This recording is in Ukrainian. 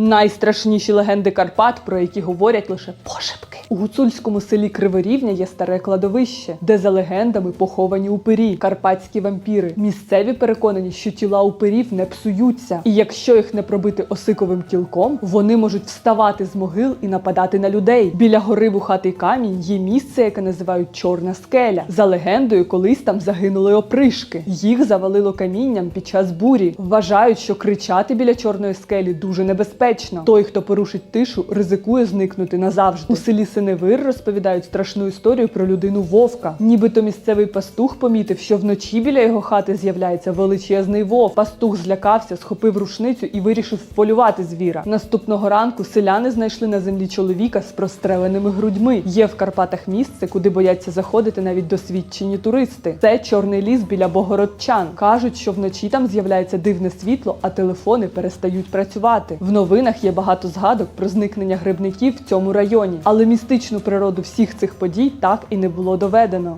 Найстрашніші легенди Карпат, про які говорять лише пошепки. У гуцульському селі Криворівня є старе кладовище, де за легендами поховані упирі, карпатські вампіри. Місцеві переконані, що тіла упирів не псуються, і якщо їх не пробити осиковим кілком, вони можуть вставати з могил і нападати на людей. Біля гори Вухатий камінь є місце, яке називають Чорна скеля. За легендою, колись там загинули опришки. Їх завалило камінням під час бурі. Вважають, що кричати біля чорної скелі дуже небезпечно. Той, хто порушить тишу, ризикує зникнути назавжди. У селі Синевир розповідають страшну історію про людину вовка. Нібито місцевий пастух помітив, що вночі біля його хати з'являється величезний вовк. Пастух злякався, схопив рушницю і вирішив вполювати звіра. Наступного ранку селяни знайшли на землі чоловіка з простреленими грудьми. Є в Карпатах місце, куди бояться заходити навіть досвідчені туристи. Це чорний ліс біля Богородчан. Кажуть, що вночі там з'являється дивне світло, а телефони перестають працювати. В новинах є багато згадок про зникнення грибників в цьому районі, але містичну природу всіх цих подій так і не було доведено.